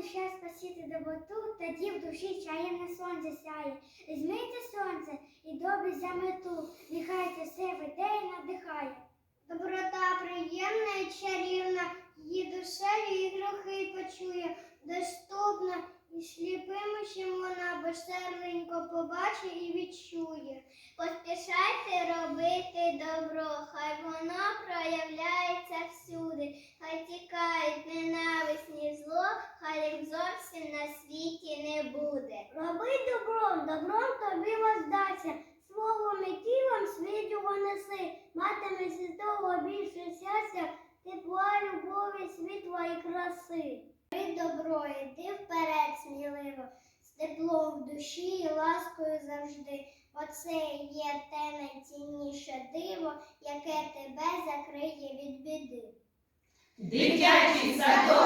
вчити доброту, тоді в душі чаємне сонце сяє. Візьмите сонце і добрість за мету, нехай це все веде надихає. Доброта приємна і чарівна, її душею і грохи почує, доступна і сліпим, чим вона безсерденько побачить і відчує. Поспішайте робити добро, хай воно проявляється всюди, хай тікають ненависні зло, хай зовсім на світі не буде. Роби добром, добром тобі воздаться, словом і тілом світ його неси, матиме з того більше щастя, тепла, любові, світла і краси. Роби добро, іди вперед сміливо, з теплом в душі і ласкою завжди. Оце є те найцінніше диво, яке тебе закриє від біди. Дитячий садок